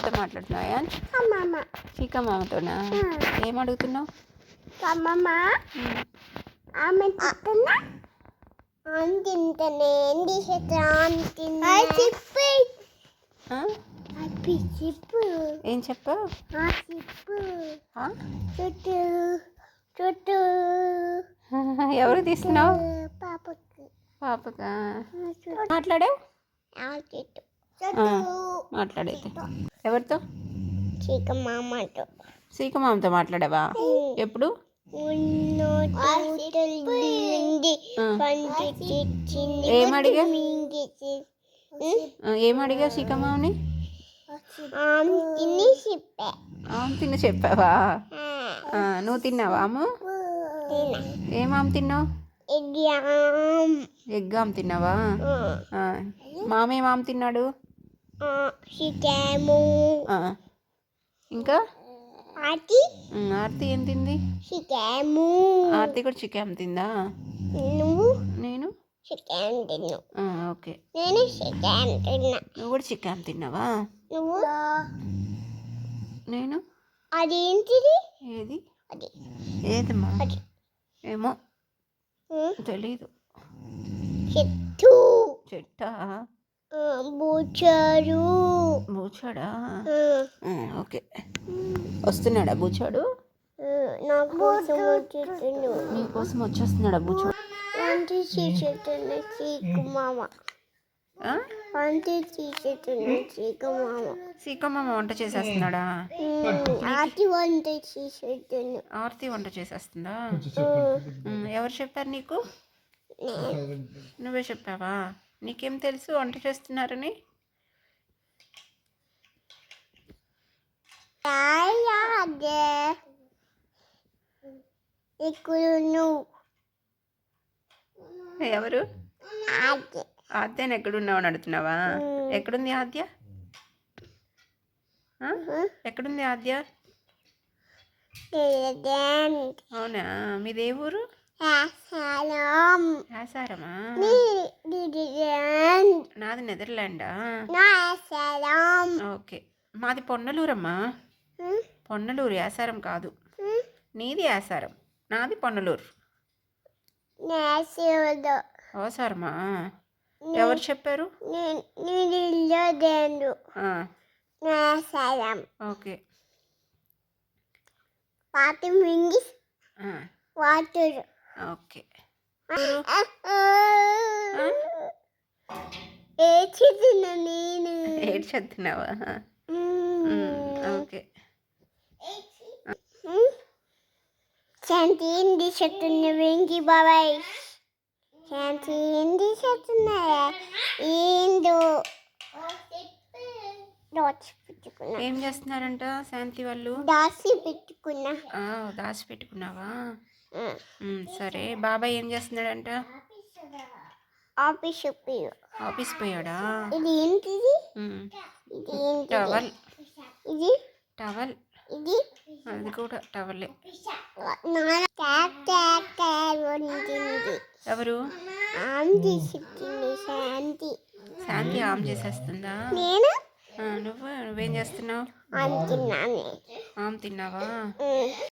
ఎవరితో మాట్లాడుతున్నావా? అమ్మమ్మ. చీకమ్మతోనా ఏం అడుగుతున్నావు అమ్మమ్మ. ఆమె తింటున్నా తింటానే చెప్పు. చెప్పు ఏం చెప్పు. ఆ? చుట్టూ చుట్టూ. ఎవరు తీస్తున్నావు? పాపకి. పాపకా? మాట్లాడావు చుట్టూ. మాట్లాడైతే ఎవరితో? చీక మామతో సీకమామతో మాట్లాడావా ఎప్పుడు? ఉంది ఆ. పండు తెచ్చింది. ఏం అడిగా? మింగేసి ఆ, ఏం అడిగావు సీకమామని ఆమె తిన్న చెప్పావా? నువ్వు తిన్నావా ఆమె తిన్నావు? ఎగ్ ఆమె. తిన్నావా? ఆ, మామేం ఆమె తిన్నాడు? ఇంకా? ఉమ్, ఆర్తి ఏం తింది? చికెము ఆర్తి కూడా చికెన్ తిందా? నువ్వు? నేను? చికెన్ తిను ఆ, ఓకే. నేను చికెన్ తిన్నా. నువ్వు కూడా చికెన్ తిన్నావా? నువ్వు? నేను? అదేంటిది ఏది? అది. ఏదమ్మా? అది. ఏమో. తెలీదు. చెట్టు. చెట్టా? బూచాడా. ఉం, ఓకే. వస్తున్నాడా బూచాడు? నా కోసం వచ్చేస్తున్నాడా బూచాడు? మామ ఆ? వంట చేసేట్టున్న చీకు మామ సీకమ్మ. వంట చేసేస్తున్నాడా? ఆటి వంట చేసేట్టును ఆర్తి వంట చేసేస్తుందా? ఎవరు చెప్పారు నీకు? నువ్వే చెప్పావా? నీకేం తెలుసు? వంట చేస్తున్నారని? ఎవరు? ఆద్యని ఎక్కడున్నావు అని అడుగుతున్నావా? ఎక్కడుంది ఆద్య? ఎక్కడుంది ఆద్య? అవునా? మీదే ఊరు? ఆసారమా? నాది నెదర్లాండా? ఓకే. మాది పొన్నలూరమ్మా. పొన్నలూరు యాసారం కాదు. నీది యాసారం నాది పొన్నలూరు. నేసేవదు ఓసారమా ఎవరు చెప్పారు? ఓకే. మింగి ఆ, వాటర్. ఓకే. ఏ ఓకే. శాంతి వెంకి బాబాయ్. శాంతి ఏంది ఏం చేస్తున్నారంట శాంతి వాళ్ళు? దాచి పెట్టుకున్నా. దాచి పెట్టుకున్నావా? సరే. బాబాయ్ ఏం చేస్తున్నాడంట? Office office పోయాడా? ఇది ఏంటిది? ఇది టవల్. ఇది? టవల్. ఇది? అది కూడా టవలే. ఎవరు? శాంతి. శాంతి ఆమ్ చేసేస్తుందా? నేను? నువ్వు? నువ్వేం చేస్తున్నావు? ఆమ్ తిన్నావా?